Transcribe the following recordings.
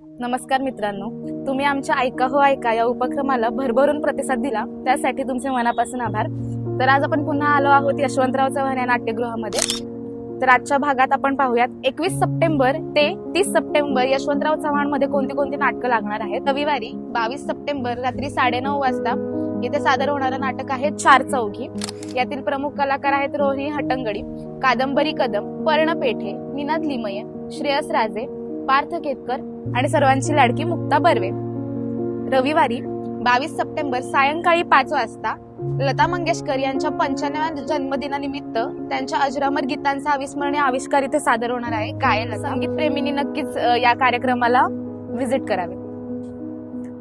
नमस्कार मित्रांनो तुम्ही आमच्या ऐका हो ऐका या उपक्रमाला भरभरून प्रतिसाद दिला त्यासाठी तुमचे मनापासून आभार. तर आज आपण पुन्हा आलो आहोत यशवंतराव चव्हाण या नाट्यगृहामध्ये. तर आजच्या भागात आपण पाहूयात एकवीस सप्टेंबर ते तीस सप्टेंबर यशवंतराव चव्हाणमध्ये कोणती कोणती नाटकं लागणार आहेत? रविवारी बावीस सप्टेंबर रात्री साडेनऊ वाजता इथे सादर होणारं नाटक आहे चार चौघी. यातील प्रमुख कलाकार आहेत रोहिणी हटंगडी कादंबरी कदम पर्णपेठे निनाद लिमये श्रेयस राजे पार्थ केतकर आणि सर्वांची लाडकी मुक्ता बर्वे. रविवारी बावीस सप्टेंबर सायंकाळी पाच वाजता लता मंगेशकर यांच्या पंच्याण्णव्या जन्मदिनानिमित्त त्यांच्या अजरामर गीतांचा अविस्मरणीय आविष्कार इथे सादर होणार आहे. गायन संगीत प्रेमींनी नक्कीच या कार्यक्रमाला व्हिजिट करावे.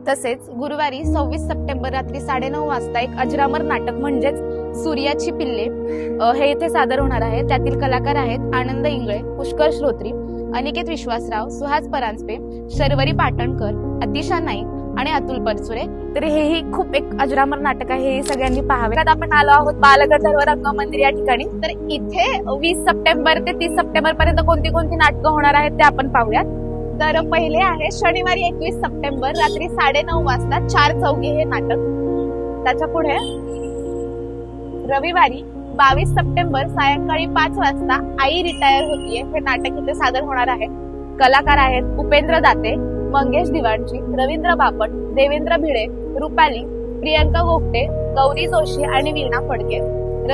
तसेच गुरुवारी सव्वीस सप्टेंबर रात्री साडेनऊ वाजता एक अजरामर नाटक म्हणजेच सूर्याची पिल्ले हे इथे सादर होणार आहे. त्यातील कलाकार आहेत आनंद इंगळे पुष्कर श्रोत्री अनिकेत विश्वासराव सुहास परांजपे शर्वरी पाटणकर अतिशा नाईक आणि अतुल परचुरे. तर हेही खूप एक अजरामर नाटक आहे हे सगळ्यांनी पाहावे. आता आपण आलो आहोत बालगंधर्व रंगमंदिर या ठिकाणी. तर इथे वीस सप्टेंबर ते तीस सप्टेंबर पर्यंत कोणती कोणती नाटकं होणार आहेत ते आपण पाहूयात. तर पहिले आहे शनिवारी एकवीस सप्टेंबर रात्री साडेनऊ वाजता चार चौघे हे नाटक. त्याच्या पुढे रविवारी बावीस सप्टेंबर सायंकाळी पाच वाजता आई रिटायर होतीये हे नाटक इथे सादर होणार आहे. कलाकार आहेत उपेंद्र दाते मंगेश दिवाणजी रवींद्र बापट देवेंद्र भिडे रुपाली प्रियंका गोगटे गौरी जोशी आणि वीणा फडके.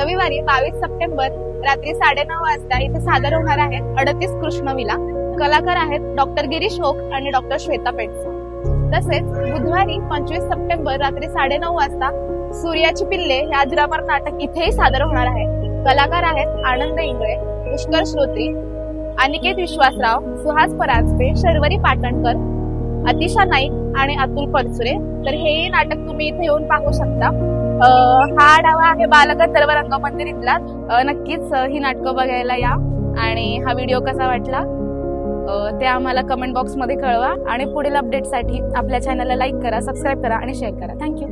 रविवारी बावीस सप्टेंबर रात्री साडेनऊ वाजता इथे सादर होणार आहे अडतीस कृष्णविला कलाकार आहेत डॉक्टर गिरीश होक आणि डॉक्टर श्वेता पेटसे तसेच बुधवारी पंचवीस सप्टेंबर रात्री साडेनऊ वाजता सूर्याची पिल्ले हे अजरामर नाटक इथेही सादर होणार आहे. कलाकार आहेत आनंद इंगळे पुष्कर श्रोत्री अनिकेत विश्वासराव सुहास परांजपे शर्वरी पाटणकर अतिशा नाईक आणि अतुल परचुरे. तर हे नाटक तुम्ही इथे येऊन पाहू शकता. हा आढावा आहे बालगंधर्व रंगमंदिर इथला. नक्कीच ही नाटकं बघायला या. आणि हा व्हिडिओ कसा वाटला ते आम्हाला कमेंट बॉक्समध्ये कळवा. आणि पुढील अपडेटसाठी आपल्या चॅनलला लाईक करा सबस्क्राईब करा आणि शेअर करा. थँक्यू